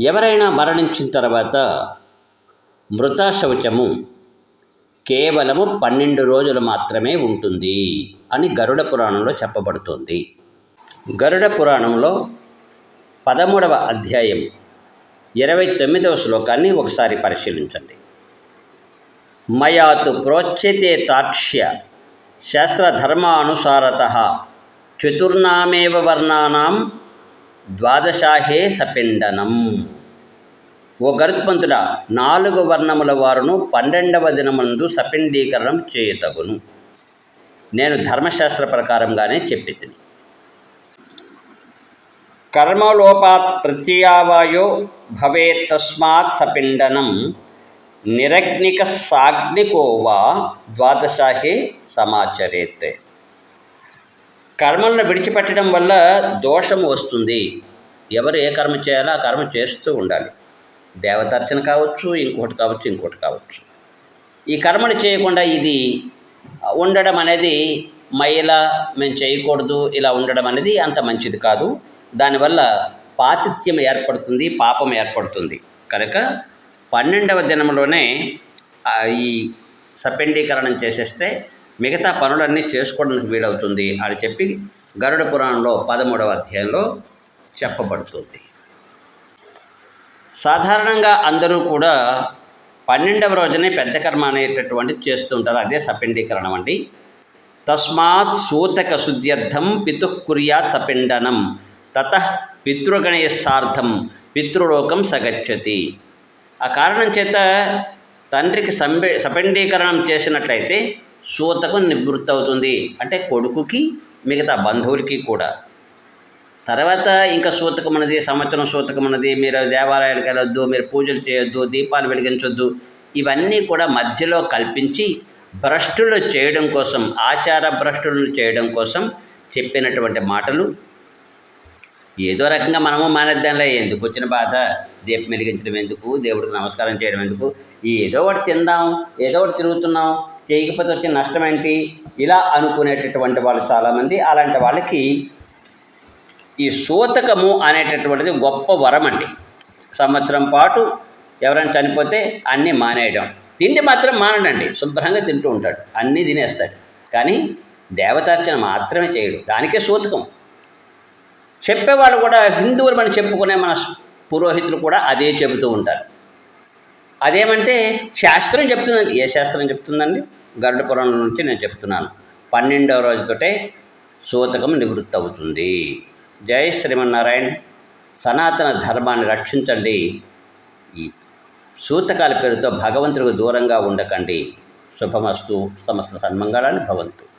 ఎవరైనా మరణించిన తర్వాత మృత శౌచము కేవలము పన్నెండు రోజులు మాత్రమే ఉంటుంది అని గరుడ పురాణంలో చెప్పబడుతోంది. గరుడ పురాణంలో పదమూడవ అధ్యాయం ఇరవై తొమ్మిదవ శ్లోకాన్ని ఒకసారి పరిశీలించండి. మయాతు ప్రోచ్యతే తాక్ష్య శాస్త్రధర్మానుసారత చతుర్నామేవ వర్ణానాం ద్వాదశాహే సపిండనం. ఓ గరుత్మంతుడ నాలుగు వర్ణముల వారును పన్నెండవ దినమందు సపిండీకరణం చేయతగును నేను ధర్మశాస్త్ర ప్రకారంగానే చెప్పి కర్మలోపాత్ ప్రత్యయావాయో భవేత్ తస్మాత్ సపిండనం. నిరగ్నిక సాగ్నికోవా ద్వాదశాహే సమాచరేత్. కర్మలను విడిచిపెట్టడం వల్ల దోషం వస్తుంది. ఎవరు ఏ కర్మ చేయాలో ఆ కర్మ చేస్తూ ఉండాలి. దేవదర్శన కావచ్చు ఇంకోటి కావచ్చు ఇంకోటి కావచ్చు. ఈ కర్మలు చేయకుండా ఇది ఉండడం అనేది మహిళ మేము చేయకూడదు ఇలా ఉండడం అనేది అంత మంచిది కాదు. దానివల్ల పాతిథ్యం ఏర్పడుతుంది పాపం ఏర్పడుతుంది. కనుక పన్నెండవ దినంలోనే ఈ సపెండీకరణం చేసేస్తే మిగతా పనులన్నీ చేసుకోవడానికి వీలవుతుంది అని చెప్పి గరుడ పురాణంలో పదమూడవ అధ్యాయంలో చెప్పబడుతుంది. సాధారణంగా అందరూ కూడా పన్నెండవ రోజునే పెద్ద కర్మ అనేటటువంటిది చేస్తుంటారు అదే సపిండీకరణం అండి. తస్మాత్ సూతక శుద్ధ్యర్థం పితుః సపిండనం. తత పితృగణేశార్థం పితృలోకం సగచ్చతి. ఆ కారణం చేత తండ్రికి సంబే సపిండీకరణం చేసినట్లయితే సూతకం నివృత్తి అవుతుంది అంటే కొడుకుకి మిగతా బంధువులకి కూడా. తర్వాత ఇంకా సూతకం అన్నది సంవత్సరం సూతకం అన్నది మీరు దేవాలయాలకు వెళ్ళొద్దు మీరు పూజలు చేయొద్దు దీపాలు వెలిగించొద్దు ఇవన్నీ కూడా మధ్యలో కల్పించి భ్రష్టులు చేయడం కోసం ఆచార భ్రష్టులను చేయడం కోసం చెప్పినటువంటి మాటలు. ఏదో రకంగా మనము మానేద్దాంలే ఎందుకు వచ్చిన బాధ? దీపం వెలిగించడం ఎందుకు? దేవుడికి నమస్కారం చేయడం ఎందుకు? ఏదో ఒకటి తిందాం ఏదో ఒకటి తిరుగుతున్నాం చేయకపోతే వచ్చిన నష్టం ఏంటి? ఇలా అనుకునేటటువంటి వాళ్ళు చాలామంది. అలాంటి వాళ్ళకి ఈ సూతకము అనేటటువంటిది గొప్ప వరం అండి. సంవత్సరం పాటు ఎవరైనా చనిపోతే అన్నీ మానేయడం. తిండి మాత్రం మానడండి. శుభ్రంగా తింటూ ఉంటాడు. అన్నీ తినేస్తాడు. కానీ దేవతార్చన మాత్రమే చేయడు. దానికే సూతకం. చెప్పేవాళ్ళు కూడా హిందువులు మనం చెప్పుకునే మన పురోహితులు కూడా అదే చెబుతూ ఉంటారు. అదేమంటే శాస్త్రం చెప్తుందండి. ఏ శాస్త్రం చెప్తుందండి? గరుడ పురాణం నుంచి నేను చెప్తున్నాను. పన్నెండవ రోజుతోటే సూతకం నివృత్తి అవుతుంది జై శ్రీమన్నారాయణ. సనాతన ధర్మాన్ని రక్షించండి. ఈ సూతకాల పేరుతో భగవంతుడికి దూరంగా ఉండకండి. శుభమస్తు. సమస్త సన్మంగళాన్ని భవంతు.